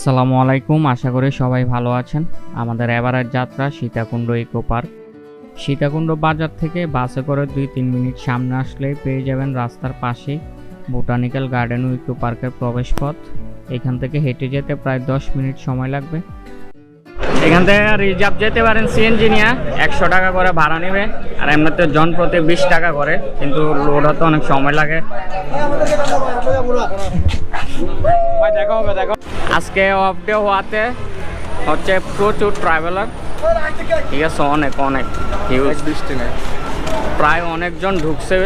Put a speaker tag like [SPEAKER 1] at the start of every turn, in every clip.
[SPEAKER 1] আসসালামু আলাইকুম, আশা করি সবাই ভালো আছেন। আমাদের এবারের যাত্রা সীতাকুণ্ড ইকো পার্ক। সীতাকুণ্ড বাজার থেকে বাসে করে দুই তিন মিনিট সামনে আসলেই পেয়ে যাবেন রাস্তার পাশেই বোটানিক্যাল গার্ডেন ও ইকো পার্কের প্রবেশপথ। এখান থেকে হেঁটে যেতে প্রায় দশ মিনিট সময় লাগবে। এখান থেকে রিজার্ভ যেতে পারেন সিএনজি নিয়ে। একশো টাকা করে ভাড়া নেবে। আর এমনিতে জন প্রতি বিশ টাকা করে, কিন্তু লোড হতে অনেক সময় লাগে। আজকে অফ ডে হওয়াতে হচ্ছে প্রচুর ট্রাভেলার ঠিক আছে অনেক অনেক হিউজ প্রায় অনেকজন ঢুকছে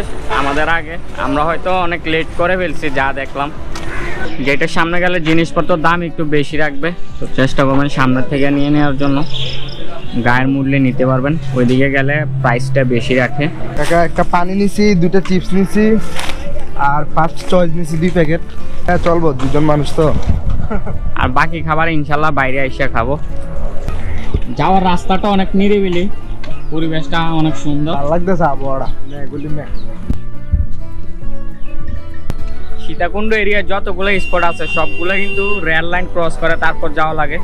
[SPEAKER 1] আমাদের আগে। আমরা হয়তো অনেক লেট করে ফেলছি যা দেখলাম। গেটের সামনে গেলে জিনিসপত্রের দাম একটু বেশি রাখবে। তো চেষ্টা করবেন সামনে থেকে নিয়ে নেওয়ার জন্য। গায়ের মূল্যে নিতে পারবেন। ওইদিকে গেলে প্রাইসটা বেশি রাখে।
[SPEAKER 2] একটা পানি নিছি দুটো চিপস নিছি আর ফার্স্ট চয়েস নিছি দুই প্যাকেট হ্যাঁ চলবো দুজন মানুষ তো।
[SPEAKER 1] আর বাকি খাবার ইনশাল্লাহ বাইরে এসে খাব। যাওয়ার রাস্তাটা অনেক নিরিবিলি পরিবেশটা অনেক সুন্দর।
[SPEAKER 2] লাগতেছে আবহাওয়াটা।
[SPEAKER 1] সীতাকুণ্ড এরিয়ার যতগুলো স্পট আছে সবগুলো কিন্তু রেল লাইন ক্রস করে তারপর যাওয়া লাগে।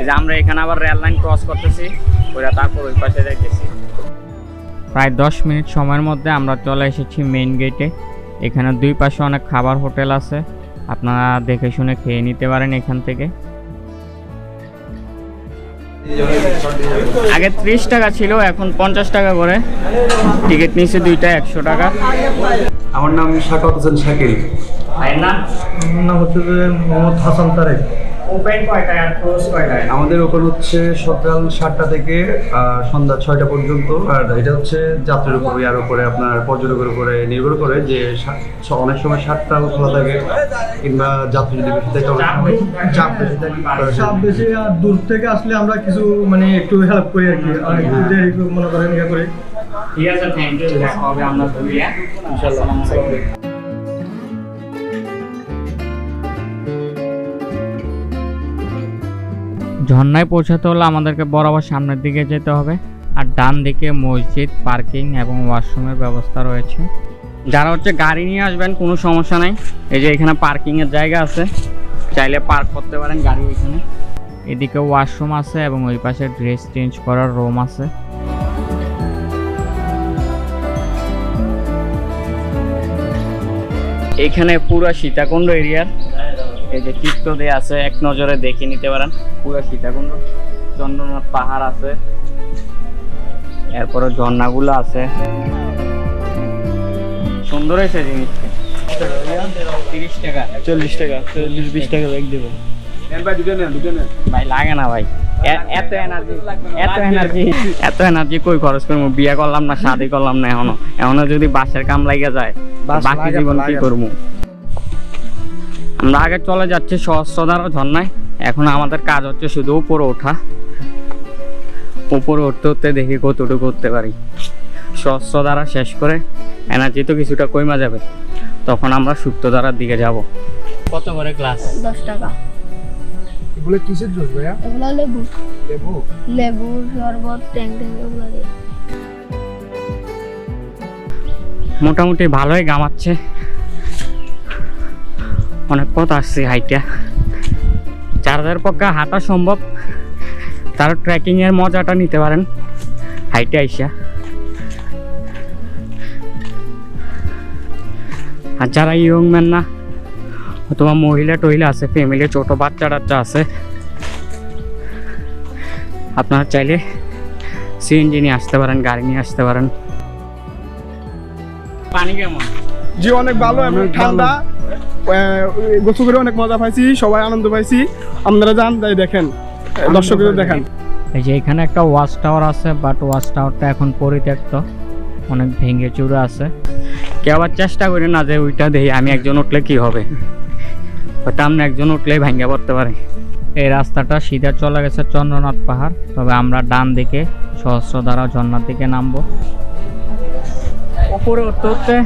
[SPEAKER 1] এই যে আমরা এখানে আবার রেল লাইন ক্রস করতেছি ওইটা তারপর ওই পাশে যাইতেছি। প্রায় দশ মিনিট সময়ের মধ্যে আমরা চলে এসেছি মেইন গেটে এখানে দুই পাশে অনেক খাবার হোটেল আছে। আপনারা দেখে শুনে খেয়ে নিতে পারেন এখান থেকে। আগে ত্রিশ টাকা ছিল এখন পঞ্চাশ টাকা করে। টিকিট নিয়েছে দুইটা একশো টাকা।
[SPEAKER 3] আমার নাম শাকাত হোসেন শাকিল।
[SPEAKER 1] ভাইয়ের
[SPEAKER 2] নাম? নাম হচ্ছে মোহাম্মদ হাসান তারেক।
[SPEAKER 1] ওপেন কয়টায় আর ক্লোজ কয়টায়?
[SPEAKER 3] আমাদের ওপেন হচ্ছে সকাল সাতটা থেকে সন্ধ্যা ছয়টা পর্যন্ত। আর এটা হচ্ছে যাত্রীর উপর ইয়ার উপরে আপনার পর্যটকের উপরে নির্ভর করে যে অনেক সময় সাতটা খোলা থাকে কিংবা যাত্রী যদি বেশি থাকে অনেক সময় চাপ বেশি থাকে।
[SPEAKER 2] চাপ বেশি আর দূর থেকে আসলে আমরা কিছু মানে একটু হেল্প করি আর কি। আর একটু দেরি করে মনে করেন ইয়ে করি।
[SPEAKER 1] ঠিক আছে থ্যাংক ইউ দেখা হবে আমরা ঘুরি ঝর্ণায় পৌঁছাতে হলে আমাদেরকে বরাবর সামনের দিকে যেতে হবে। আর ডান দিকে মসজিদ, পার্কিং এবং ওয়াশরুমের ব্যবস্থা রয়েছে। যারা হচ্ছে গাড়ি নিয়ে আসবেন, কোনো সমস্যা নাই। এই যে এখানে পার্কিংয়ের জায়গা আছে, চাইলে পার্ক করতে পারেন গাড়ি এখানে। এদিকে ওয়াশরুম আছে এবং ওই পাশে ড্রেস চেঞ্জ করার রুম আছে। এখানে পুরো সীতাকুণ্ড এরিয়ার এই যে চিত্র দিয়ে আছে এক নজরে দেখে নিতে পারেন। পুরো সীতাকুণ্ড চন্দ্রনাথ পাহাড় আছে। এরপরে ঝর্ণাগুলো আছে। সুন্দর হয়েছে জিনিসটা। তিরিশ টাকা।
[SPEAKER 2] চল্লিশ টাকা চল্লিশ বিশ টাকা ব্যাগ দেবো
[SPEAKER 1] ভাই লাগে না ভাই। এত এনার্জি এত এনার্জি এত এনার্জি কই খরচ করব? বিয়ে করলাম না শাদি করলাম না এখনও। এখনও যদি বাসের কাম লাগা যায়
[SPEAKER 2] বাস
[SPEAKER 1] বাকি জীবন কি করব? আমরা আগে চলে যাচ্ছি সহস্রধার ঝর্ণায়। এখন আমাদের কাজ হচ্ছে শুধু উপরে ওঠা। উপরে উঠতে উঠতে দেখি কতটুকু করতে পারি। সহস্র দ্বারা শেষ করে এনার্জি তো কিছুটা কইমা যাবে। তখন আমরা সুপ্তধারার দিকে যাব। কত করে ক্লাস
[SPEAKER 4] দশ টাকা।
[SPEAKER 2] এগুলো কিসের জুস ভাইয়া?
[SPEAKER 4] এগুলো লেবু।
[SPEAKER 2] লেবু?
[SPEAKER 4] লেবু শরবত ট্যাং ট্যাং এগুলো দিয়ে।
[SPEAKER 1] মোটামুটি ভালোই গামাচ্ছে। অনেক পথ আসছে হাইটা। যাদের পক্ষে হাঁটা সম্ভব তারা ট্রেকিং এর মজাটা নিতে পারেন। হাইটে আইসা। আর যারা ইয়ং ম্যান না তোমার মহিলা টহিলা আছে ফ্যামিলি ছোট বাচ্চা টাচ্চা আছে আপনারা চাইলে সিএনজি নিয়ে আসতে পারেন গাড়ি নিয়ে আসতে পারেন। পানি কেমন?
[SPEAKER 2] জি অনেক ভালো এবং ঠান্ডা। গোসল করে অনেক মজা পাইছি সবাই আনন্দ পাইছি। আপনারা যান তাই দেখেন। দর্শকদের দেখেন।
[SPEAKER 1] এই যে এখানে একটা ওয়াচ টাওয়ার আছে বাট ওয়াচ টাওয়ারটা এখন পরিত্যক্ত। অনেক ভেঙে চুরে আছে। কেউ আবার চেষ্টা করি না যে ওইটা দেখি আমি একজন উঠলে কি হবে? হয়তো আমরা একজন উঠলেই ভেঙে পড়তে পারে। এই রাস্তাটা সিধা চলে গেছে চন্দ্রনাথ পাহাড়। তবে আমরা ডান দিকে সহস্রধারা ঝর্ণার দিকে নামবো। উপরে উঠতে উঠতে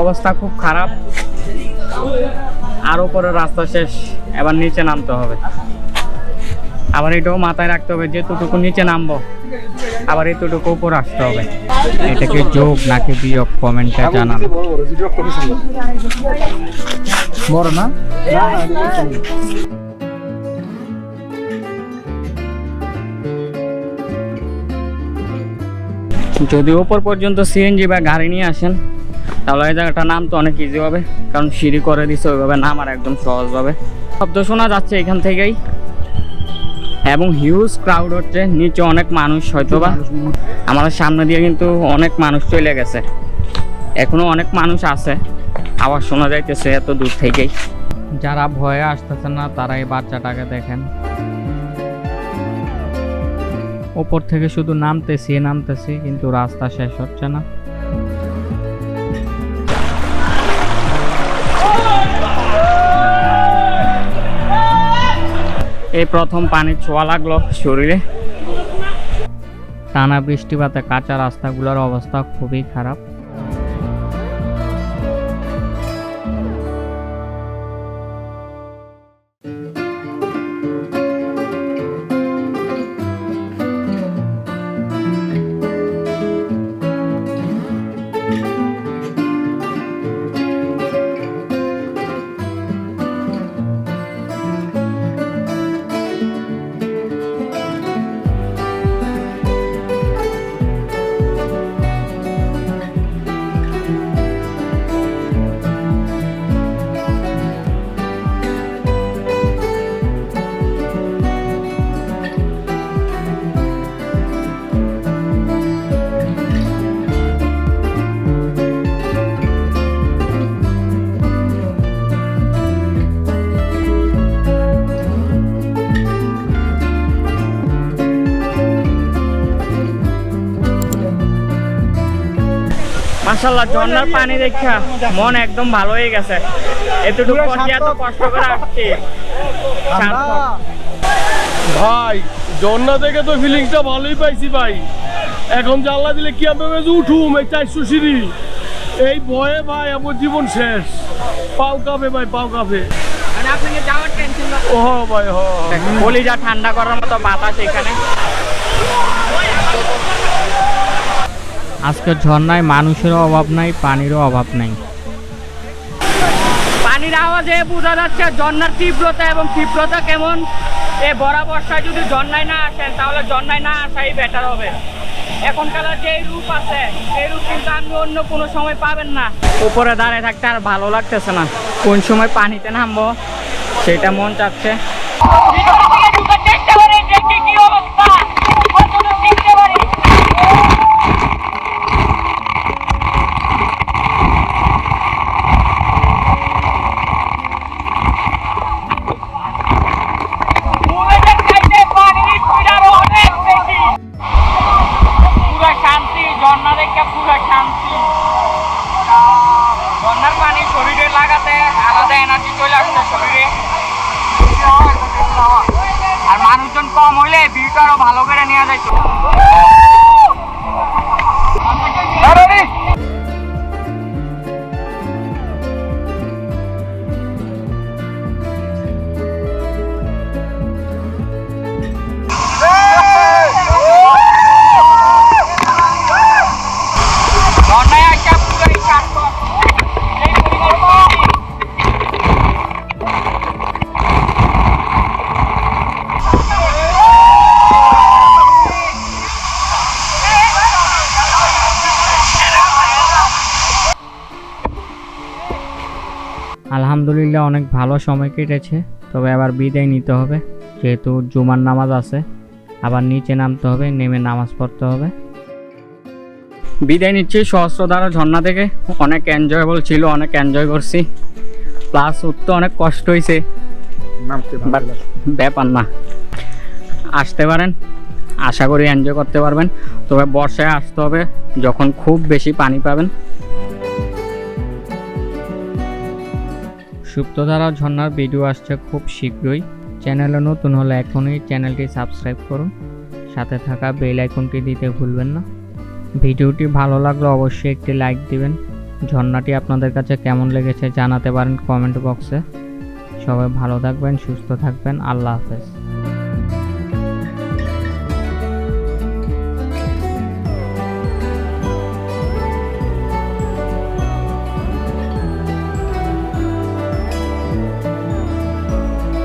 [SPEAKER 1] অবস্থা খুব খারাপ। আর ওপরে রাস্তা শেষ, এবার নিচে নামতে হবে। আবার এটাও মাথায় রাখতে হবে যেতটুকু নিচে নামবো, আবার এতটুকু উপর আসতে হবে। এটাকে যোগ নাকি বিয়োগ? কমেন্টে জানান।
[SPEAKER 2] বড় না?
[SPEAKER 1] যদি ওপর পর্যন্ত সিএনজি বা গাড়ি নিয়ে আসেন তাহলে এই জায়গাটা নাম তো অনেক ইজি হবে, কারণ সিঁড়ি করে দিছে ওইভাবে নাম আর একদম সহজভাবে। শব্দ শোনা যাচ্ছে এখান থেকেই। এবং হিউজ ক্রাউড হচ্ছে, নিচে অনেক মানুষ হয়তো বা আমাদের সামনে দিয়ে কিন্তু অনেক মানুষ চলে গেছে। এখনও অনেক মানুষ আছে। আওয়াজ শোনা যাইতেছে এত দূর থেকেই। যারা ভয়ে আসতেছে না, তারা এই বাচ্চাটাকে দেখেন। ওপর থেকে শুধু নামতেছি নামতেছি, কিন্তু রাস্তা শেষ হচ্ছে না। এই প্রথম পানির ছোঁয়া লাগল শরীরে। টানা বৃষ্টিপাতে কাঁচা রাস্তাগুলোর অবস্থা খুবই খারাপ। মাশাল্লাহ ঝর্ণার পানি দেখা। মন একদম ভালো হয়ে গেছে। এতটুকু এত কষ্ট করে আসছি।
[SPEAKER 5] ভাই ঝর্ণা দেখে তো ফিলিংসটা ভালোই পাইছি ভাই। এখন জানলা দিলে কি আমি উঠুম এই চারশো সিঁড়ি। এই ভয়ে ভাই আমার জীবন শেষ। পাও কাঁপে ভাই পাও কাঁপে। ও ভাই হ
[SPEAKER 1] কলিজা ঠান্ডা করার মতো বাতাস এখানে। আজকে ঝর্ণায় মানুষেরও অভাব নাই, পানিরও অভাব নাই। পানির আওয়াজে বোঝা যাচ্ছে ঝর্ণার তীব্রতা এবং তীব্রতা কেমন। এ বড়া বর্ষায় যদি ঝর্ণায় না আসেন, তাহলে ঝর্ণায় না আসাই বেটার হবে। এখনকার যে রূপ আছে এই রূপ কিন্তু আপনি অন্য কোনো সময় পাবেন না। উপরে দাঁড়িয়ে থাকতে আর ভালো লাগতেছে না। কোন সময় পানিতে নামবো, সেটা মন চাচ্ছে। আলহামদুলিল্লাহ অনেক ভালো সময় কেটেছে তবে আবার বিদায় নিতে হবে। যেহেতু জুমার নামাজ আছে আবার নিচে নামতে হবে নেমে নামাজ পড়তে হবে। বিদায় নিচ্ছি সহস্রধারা ঝর্ণা থেকে। অনেক এনজয়েবল ছিল অনেক এনজয় করছি। প্লাস উঠতে অনেক কষ্ট হয়েছে ব্যাপার না। আসতে পারেন আশা করি এনজয় করতে পারবেন। তবে বর্ষায় আসতে হবে যখন খুব বেশি পানি পাবেন। সুপ্তধারা ঝর্ণার ভিডিও আসছে খুব শীঘ্রই। চ্যানেলে নতুন হলে এখনই চ্যানেলটি সাবস্ক্রাইব করুন। সাথে থাকা বেল আইকনটি দিতে ভুলবেন না। ভিডিওটি ভালো লাগলে অবশ্যই একটি লাইক দিবেন। ঝর্ণাটি আপনাদের কাছে কেমন লেগেছে জানাতে পারেন কমেন্ট বক্সে। সবাই ভালো থাকবেন, সুস্থ থাকবেন। আল্লাহ হাফেজ।